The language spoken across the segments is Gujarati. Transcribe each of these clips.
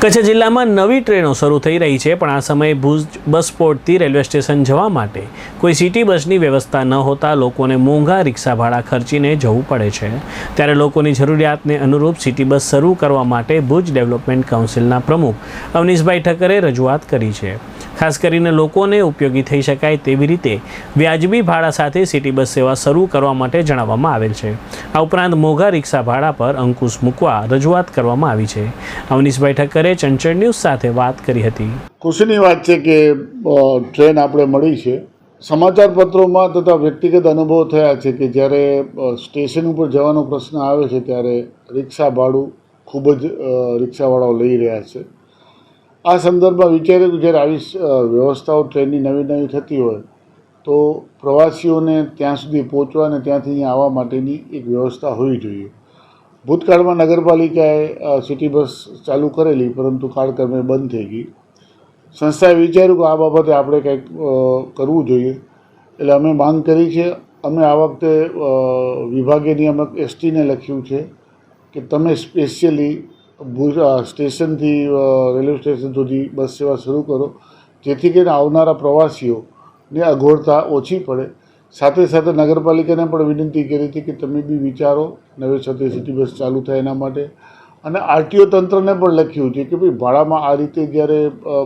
કચ્છ જિલ્લામાં નવી ટ્રેનો શરૂ થઈ રહી છે, પણ આ સમયે ભુજ બસ પોર્ટથી રેલવે સ્ટેશન જવા માટે કોઈ સિટી બસની વ્યવસ્થા ન હોતા લોકોને મોંઘા રિક્ષા ભાડા ખર્ચીને જવું પડે છે. ત્યારે લોકોની જરૂરિયાતને અનુરૂપ સિટી બસ શરૂ કરવા માટે ભુજ ડેવલપમેન્ટ કાઉન્સિલના પ્રમુખ અવનીશભાઈ ઠક્કરે રજૂઆત કરી છે. ખાસ કરીને લોકોને ઉપયોગી થઈ શકાય તેવી રીતે વ્યાજબી ભાડા સાથે સિટી બસ સેવા શરૂ કરવા માટે જણાવવામાં આવેલ છે. આ ઉપરાંત મોઘા રિક્ષા ભાડા પર અંકુશ મૂકવા રજૂઆત કરવામાં આવી છે. અવનીશભાઈ ઠક્કરે ચંચળ ન્યૂઝ સાથે વાત કરી હતી. ખુશીની વાત છે કે ટ્રેન આપણે મળી છે. સમાચાર પત્રોમાં તથા વ્યક્તિગત અનુભવ થયા છે કે જ્યારે સ્ટેશન ઉપર જવાનો પ્રશ્ન આવે છે ત્યારે રિક્ષા ભાડું ખૂબ જ રિક્ષાવાળાઓ લઈ રહ્યા છે. આ સંદર્ભમાં વિચાર્યું કે જ્યારે આવી વ્યવસ્થાઓ ટ્રેનની નવી નવી થતી હોય, તો પ્રવાસીઓને ત્યાં સુધી પહોંચવા અને ત્યાંથી અહીંયા આવવા માટેની એક વ્યવસ્થા હોવી જોઈએ. ભૂતકાળમાં નગરપાલિકાએ સિટી બસ ચાલુ કરેલી, પરંતુ કાળક્રમે બંધ થઈ ગઈ. સંસ્થાએ વિચાર્યું કે આ બાબતે આપણે કંઈક કરવું જોઈએ. એટલે અમે માંગ કરી છે, અમે આ વખતે વિભાગીય નિયામક એસટીને લખ્યું છે કે તમે સ્પેશિયલી ભુજ સ્ટેશનથી રેલવે સ્ટેશન સુધી બસ સેવા શરૂ કરો. જેથી કરીને આવનારા પ્રવાસીઓને અગવડતા ઓછી પડે. સાથે સાથે નગરપાલિકાને પણ વિનંતી કરી હતી કે તમે બી વિચારો, નવે સાથે સિટી બસ ચાલુ થાય એના માટે. અને આરટીઓ તંત્રને પણ લખ્યું છે કે ભાઈ ભાડામાં આ રીતે જ્યારે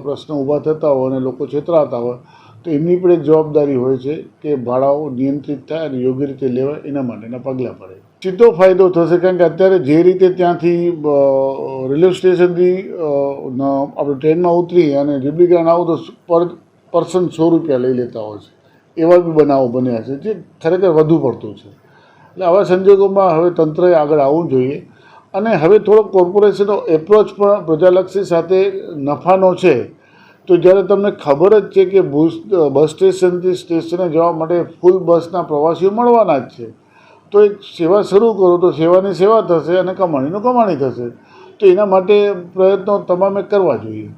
પ્રશ્નો ઊભા થતા હોય અને લોકો છેતરાતા હોય તો એમની પણ એક જવાબદારી હોય છે કે ભાડાઓ નિયંત્રિત થાય અને યોગ્ય રીતે લેવાય એના માટેના પગલાં પડે. સીધો ફાયદો થશે કારણ કે અત્યારે જે રીતે ત્યાંથી રેલવે સ્ટેશનથી આપણે ટ્રેનમાં ઉતરી અને રીબડીગ્રાન આવું તો પર, પર્સન સો રૂપિયા લઈ લેતા હોય છે. એવા બી બનાવો બન્યા છે જે ખરેખર વધુ પડતું છે. એટલે આવા સંજોગોમાં હવે તંત્રએ આગળ આવવું જોઈએ અને હવે થોડો કોર્પોરેશનનો એપ્રોચ પણ પ્રજાલક્ષી સાથે નફાનો છે. તો જ્યારે તમને ખબર જ છે કે બુસ, બસ સ્ટેશનથી સ્ટેશને જવા માટે ફૂલ બસના પ્રવાસીઓ મળવાના જ છે. તો એક સેવા શરૂ કરો તો સેવાની સેવા થશે અને કમાણીનું કમાણી થશે. તો એના માટે પ્રયત્નો તમામે કરવા જોઈએ.